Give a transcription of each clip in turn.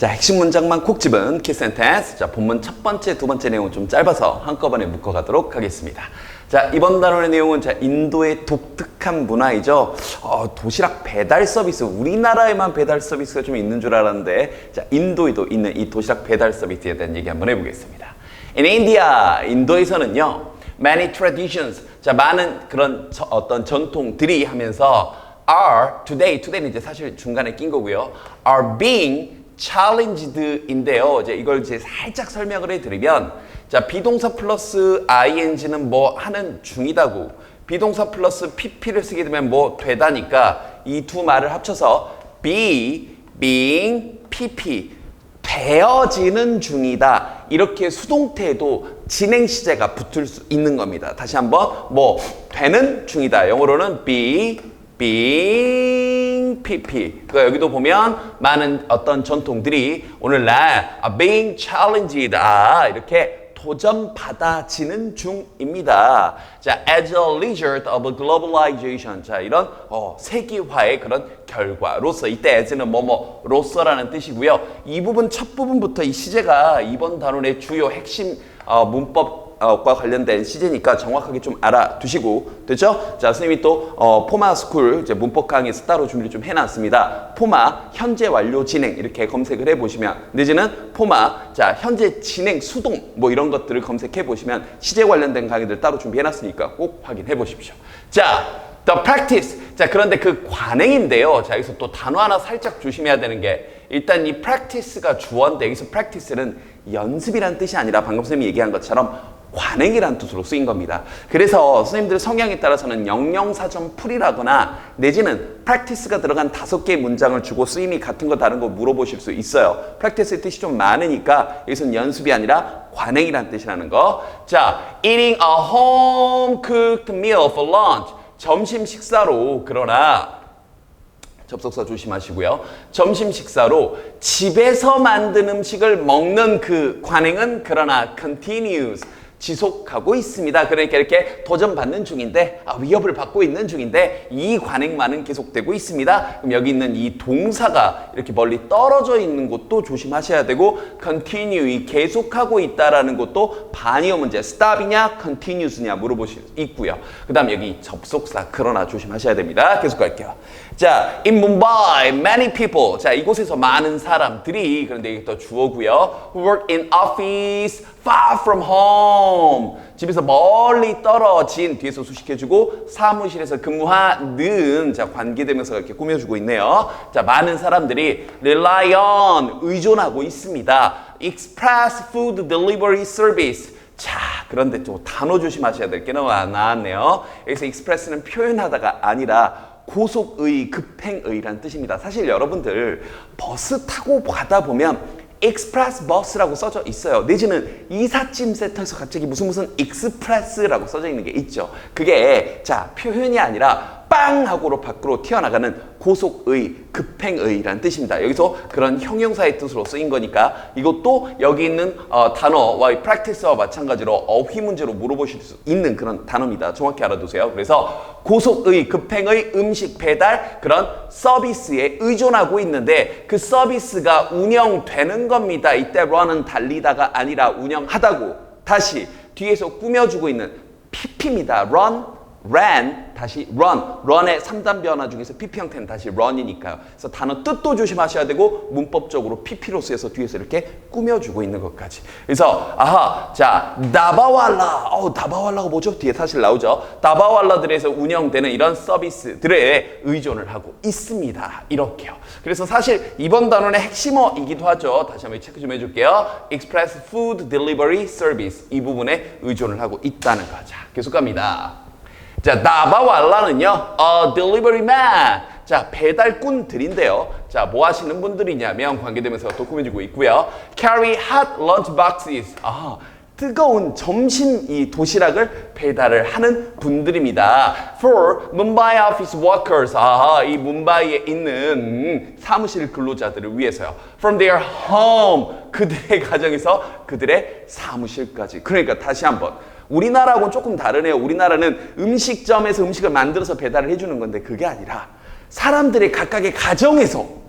자, 핵심 문장만 콕 집은 키 센텐스. 자, 본문 첫 번째, 두 번째 내용은 좀 짧아서 한꺼번에 묶어가도록 하겠습니다. 자, 이번 단원의 내용은 자, 인도의 독특한 문화이죠. 어, 도시락 배달 서비스. 우리나라에만 배달 서비스가 좀 있는 줄 알았는데, 자, 인도에도 있는 이 도시락 배달 서비스에 대한 얘기 한번 해보겠습니다. In India, 인도에서는요, many traditions. 자, 많은 그런 저- 어떤 전통들이 하면서 are today, today는 이제 사실 중간에 낀 거고요. are being challenged인데요. 이제 이걸 이제 살짝 설명을 해드리면, 자 비동사 플러스 ing는 뭐 하는 중이다고, 비동사 플러스 pp를 쓰게 되면 뭐 되다니까 이 두 말을 합쳐서 be, being, pp 되어지는 중이다. 이렇게 수동태에도 진행 시제가 붙을 수 있는 겁니다. 다시 한번 뭐 되는 중이다. 영어로는 be, being, pp. 그러니까 여기도 보면 많은 어떤 전통들이 오늘날 아, being challenged 아, 이렇게 도전 받아지는 중입니다. 자, as a result of globalization. 자, 이런 어, 세계화의 그런 결과로서 이때 as는 뭐뭐로서라는 뜻이고요. 이 부분 첫 부분부터 이 시제가 이번 단원의 주요 핵심 어, 문법 과 관련된 시제니까 정확하게 좀 알아두시고 됐죠? 자 선생님이 또 어, 포마 스쿨 이제 문법 강의에서 따로 준비를 좀 해놨습니다. 포마 현재 완료 진행 이렇게 검색을 해보시면 내지는 포마 자 현재 진행 수동 뭐 이런 것들을 검색해 보시면 시제 관련된 강의들 따로 준비해놨으니까 꼭 확인해 보십시오. 자 the practice 자 그런데 그 관행인데요. 자 여기서 또 단어 하나 살짝 조심해야 되는 게 일단 이 practice가 주어인데 여기서 practice는 연습이란 뜻이 아니라 방금 선생님이 얘기한 것처럼 관행이라는 뜻으로 쓰인 겁니다. 그래서 선생님들의 성향에 따라서는 영영사전 풀이라거나 내지는 practice가 들어간 다섯 개의 문장을 주고 쓰임이 같은 거 다른 거 물어보실 수 있어요. practice의 뜻이 좀 많으니까 여기서는 연습이 아니라 관행이라는 뜻이라는 거. 자, eating a home cooked meal for lunch. 점심 식사로 그러나 접속사 조심하시고요. 점심 식사로 집에서 만든 음식을 먹는 그 관행은 그러나 continues 지속하고 있습니다. 그러니까 이렇게 도전받는 중인데 아, 위협을 받고 있는 중인데 이 관행만은 계속되고 있습니다. 그럼 여기 있는 이 동사가 이렇게 멀리 떨어져 있는 것도 조심하셔야 되고 continue 이 계속하고 있다라는 것도 반이어 문제 stop이냐 continuous냐 물어보실 수 있고요. 그 다음 여기 접속사 그러나 조심하셔야 됩니다. 계속 갈게요. 자, in Mumbai, many people. 자, 이곳에서 많은 사람들이 그런데 이게 또 주어고요. Work in office far from home. 집에서 멀리 떨어진 뒤에서 수식해주고 사무실에서 근무하는 자 관계되면서 이렇게 꾸며주고 있네요. 자, 많은 사람들이 rely on 의존하고 있습니다. Express food delivery service. 자, 그런데 또 단어 조심하셔야 될 게 나왔네요. 여기서 express는 표현하다가 아니라 고속의, 급행의란 뜻입니다. 사실 여러분들 버스 타고 가다 보면 익스프레스 버스라고 써져 있어요. 내지는 이삿짐 센터에서 갑자기 무슨 무슨 익스프레스라고 써져 있는 게 있죠. 그게 자 표현이 아니라 빵 하고로 밖으로 튀어나가는 고속의, 급행의라는 뜻입니다. 여기서 그런 형용사의 뜻으로 쓰인 거니까 이것도 여기 있는 어, 단어와 이 practice와 마찬가지로 어휘 문제로 물어보실 수 있는 그런 단어입니다. 정확히 알아두세요. 그래서 고속의, 급행의 음식 배달 그런 서비스에 의존하고 있는데 그 서비스가 운영되는 겁니다. 이때 run은 달리다가 아니라 운영하다고 다시 뒤에서 꾸며주고 있는 PP입니다. run ran 다시 run run의 3단 변화 중에서 pp 형태는 다시 run이니까요. 그래서 단어 뜻도 조심하셔야 되고 문법적으로 pp로 쓰여서 뒤에서 이렇게 꾸며주고 있는 것까지. 그래서 아하 자 다바왈라 어 다바왈라가 뭐죠? 뒤에 사실 나오죠. 다바왈라들에서 운영되는 이런 서비스들에 의존을 하고 있습니다. 이렇게요. 그래서 사실 이번 단원의 핵심어이기도 하죠. 다시 한번 체크 좀 해줄게요. Express Food Delivery Service 이 부분에 의존을 하고 있다는 거. 자 계속 갑니다. 자, 나바왈라는요, 어, delivery man. 자, 배달꾼들인데요. 자, 뭐 하시는 분들이냐면 관계되면서 도꾸며주고 있고요. carry hot lunch boxes. 아, 뜨거운 점심 이 도시락을 배달을 하는 분들입니다. For Mumbai office workers. 아, 이 뭄바이에 있는 음, 사무실 근로자들을 위해서요. From their home. 그들의 가정에서 그들의 사무실까지. 그러니까 다시 한번. 우리나라하고는 조금 다르네요. 우리나라는 음식점에서 음식을 만들어서 배달을 해주는 건데 그게 아니라 사람들의 각각의 가정에서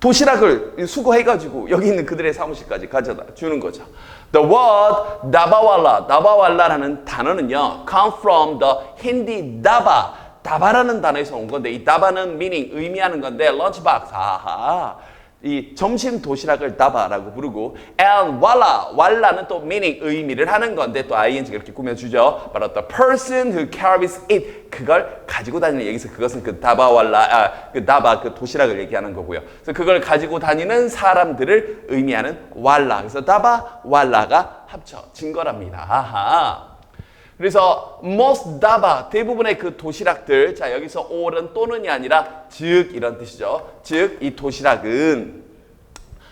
도시락을 수거해가지고 여기 있는 그들의 사무실까지 가져다 주는 거죠. The word 다바왈라, 다바왈라라는 단어는요, come from the Hindi daba, 다바라는 단어에서 온 건데 이 다바는 meaning 의미하는 건데 lunchbox, 아하. 이 점심 도시락을 다바라고 부르고 and 왈라 왈라는 또 meaning 의미를 하는 건데 또 ing 이렇게 꾸며주죠. But the person who carries it 그걸 가지고 다니는 여기서 그것은 그 다바 왈라 아, 그 다바 그 도시락을 얘기하는 거고요. 그래서 그걸 가지고 다니는 사람들을 의미하는 왈라. 그래서 다바 왈라가 합쳐진 거랍니다. 아하. 그래서 most 다바 대부분의 그 도시락들 자 여기서 all은 또는이 아니라 즉 이런 뜻이죠. 즉 이 도시락은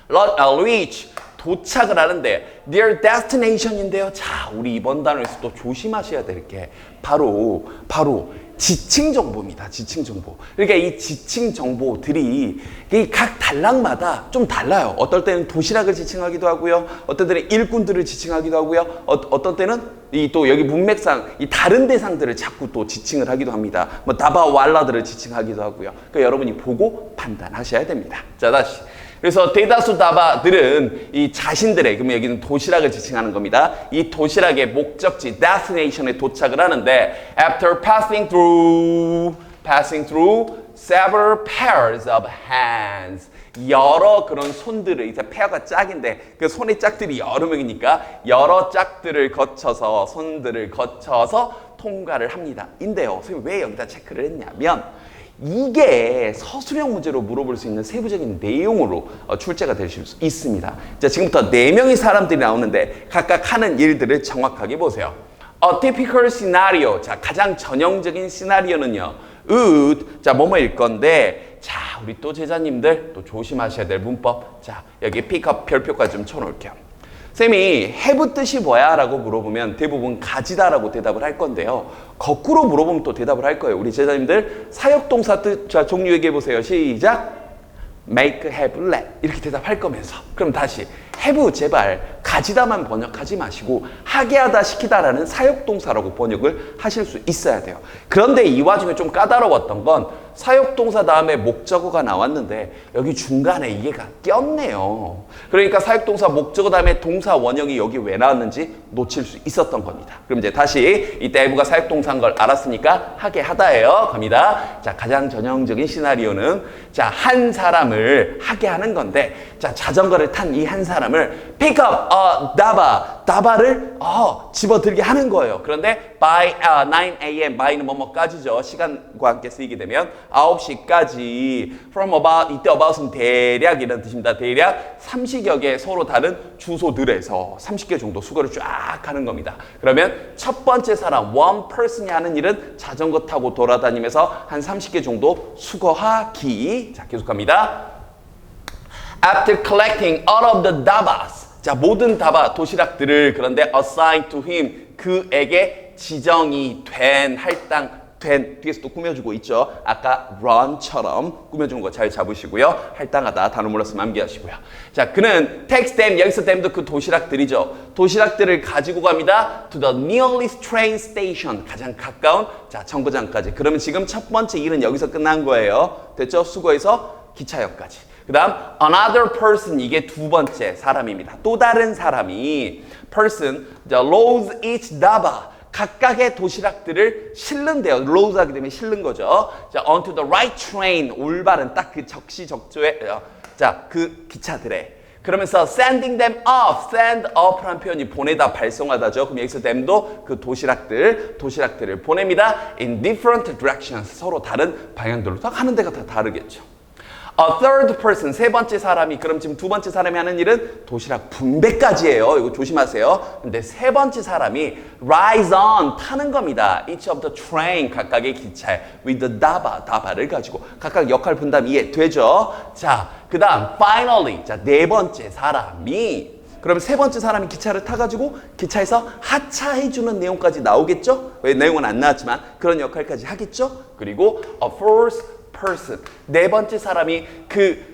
uh, reach 도착을 하는데 their destination인데요. 자 우리 이번 단어에서 또 조심하셔야 될 게 바로 바로 지칭 정보입니다. 지칭 정보. 그러니까 이 지칭 정보들이 이각 단락마다 좀 달라요. 어떨 때는 도시락을 지칭하기도 하고요. 어떤 때는 일꾼들을 지칭하기도 하고요. 어, 어떤 때는 이 또 여기 문맥상 이 다른 대상들을 자꾸 또 지칭을 하기도 합니다. 뭐 다바 왈라들을 지칭하기도 하고요. 그러니까 여러분이 보고 판단하셔야 됩니다. 자 다시. 그래서 대다수 다바들은 이 자신들의 그러면 여기는 도시락을 지칭하는 겁니다. 이 도시락의 목적지 destination에 도착을 하는데 after passing through passing through several pairs of hands 여러 그런 손들을 이제 페어가 짝인데 그 손의 짝들이 여러 명이니까 여러 짝들을 거쳐서 손들을 거쳐서 통과를 합니다. 인데요. 선생님 왜 여기다 체크를 했냐면 이게 서술형 문제로 물어볼 수 있는 세부적인 내용으로 어, 출제가 될 수 있습니다. 자, 지금부터 네 명의 사람들이 나오는데 각각 하는 일들을 정확하게 보세요. A typical scenario. 자, 가장 전형적인 시나리오는요. would. 자, 뭐뭐일 건데. 자, 우리 또 제자님들 또 조심하셔야 될 문법. 자, 여기 픽업 별표까지 좀 쳐놓을게요. 쌤이 have 뜻이 뭐야? 라고 물어보면 대부분 가지다라고 대답을 할 건데요. 거꾸로 물어보면 또 대답을 할 거예요. 우리 제자님들 사역동사 뜻, 자, 종류 얘기해 보세요. 시작. make, have, let 이렇게 대답할 거면서 그럼 다시 have 제발 가지다만 번역하지 마시고 하게 하다 시키다라는 사역동사라고 번역을 하실 수 있어야 돼요. 그런데 이 와중에 좀 까다로웠던 건 사역동사 다음에 목적어가 나왔는데 여기 중간에 이게가 꼈네요. 그러니까 사역동사 목적어 다음에 동사 원형이 여기 왜 나왔는지 놓칠 수 있었던 겁니다. 그럼 이제 다시 이때 have가 사역동사인 걸 알았으니까 하게 하다예요. 갑니다. 자 가장 전형적인 시나리오는 자 한 사람을 하게 하는 건데 자 자전거를 탄 이 한 사람 을 pick up a 다바 다바를 어, 집어들게 하는 거예요. 그런데 by uh, 9 a.m. by는 뭐뭐까지죠. 시간과 함께 쓰이게 되면 9시까지 from about 이때 about은 대략 이런 뜻입니다. 대략 30여 개 서로 다른 주소들에서 30개 정도 수거를 쫙 하는 겁니다. 그러면 첫 번째 사람 one person이 하는 일은 자전거 타고 돌아다니면서 한 30개 정도 수거하기. 자, 계속합니다. After collecting all of the dabas, 자 모든 다바 도시락들을 그런데 assigned to him 그에게 지정이 된 할당 된 뒤에서 또 꾸며주고 있죠. 아까 run처럼 꾸며준 거 잘 잡으시고요. 할당하다 단어 몰랐으면 암기하시고요. 자 그는 takes them 여기서 them도 그 도시락들이죠. 도시락들을 가지고 갑니다. to the nearest train station 가장 가까운 자 정거장까지. 그러면 지금 첫 번째 일은 여기서 끝난 거예요. 됐죠? 수거해서 기차역까지. 그 다음 another person 이게 두 번째 사람입니다. 또 다른 사람이 person loads each daba 각각의 도시락들을 실는데요. loads 하기 때문에 실는 거죠. 자 onto the right train 올바른 딱 그 적시적조에 어, 자그 기차들에 그러면서 sending them off, send off라는 표현이 보내다 발송하다죠. 그럼 여기서 them도 그 도시락들, 도시락들을 보냅니다. in different directions 서로 다른 방향들로 다 하는 데가 다 다르겠죠. A third person, 세 번째 사람이, 그럼 지금 두 번째 사람이 하는 일은 도시락 분배까지예요. 이거 조심하세요. 근데 세 번째 사람이 rise on, 타는 겁니다. Each of the train, 각각의 기차에 with the daba, 다바를 가지고 각각 역할 분담 이해되죠? 자, 그 다음 finally, 자, 네 번째 사람이 그러면 세 번째 사람이 기차를 타가지고 기차에서 하차해주는 내용까지 나오겠죠? 왜 내용은 안 나왔지만 그런 역할까지 하겠죠? 그리고 a fourth person 네 번째 사람이 그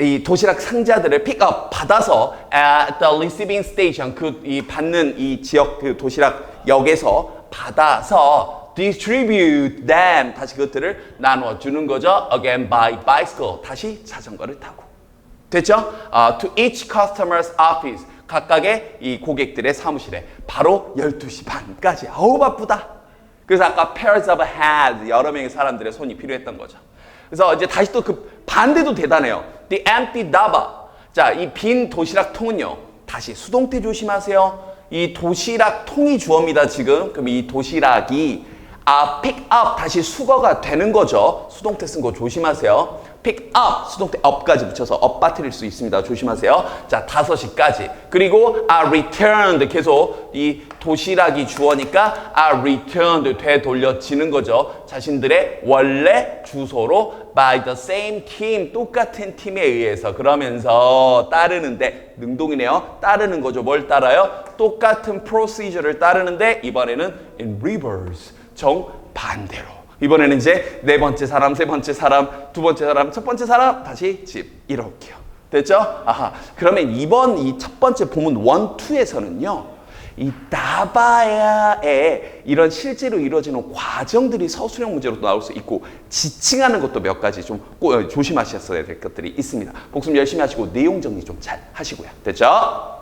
이 도시락 상자들을 픽업 받아서 at the receiving station 그 이 받는 이 지역 그 도시락 역에서 받아서 distribute them 다시 그것들을 나누어 주는 거죠 again by bicycle 다시 자전거를 타고 됐죠? 아, to each customer's office. 각각의 이 고객들의 사무실에 바로 12시 반까지. 아우 바쁘다. 그래서 아까 pairs of hands 여러 명의 사람들의 손이 필요했던 거죠. 그래서 이제 다시 또 그 반대도 대단해요. The empty daba. 자, 이 빈 도시락 통은요. 다시 수동태 조심하세요. 이 도시락 통이 주어입니다, 지금. 그럼 이 도시락이 아, pick up 다시 수거가 되는 거죠. 수동태 쓴 거 조심하세요. Pick up 수동태 up까지 붙여서 업 빠뜨릴 수 있습니다. 조심하세요. 자, 5시까지. 그리고 are returned 계속 이 도시락이 주어니까 are returned 되돌려지는 거죠. 자신들의 원래 주소로 by the same team 똑같은 팀에 의해서 그러면서 따르는데 능동이네요. 따르는 거죠. 뭘 따라요? 똑같은 procedure를 따르는데 이번에는 in reverse 정반대로. 이번에는 이제 네 번째 사람, 세 번째 사람, 두 번째 사람, 첫 번째 사람, 다시 집 이렇게요. 됐죠? 아하. 그러면 이번 이 첫 번째 본문 1, 2에서는요. 이 나바야의 이런 실제로 이루어지는 과정들이 서술형 문제로 나올 수 있고 지칭하는 것도 몇 가지 좀꼭 조심하셨어야 될 것들이 있습니다. 복습 열심히 하시고 내용 정리 좀 잘 하시고요. 됐죠?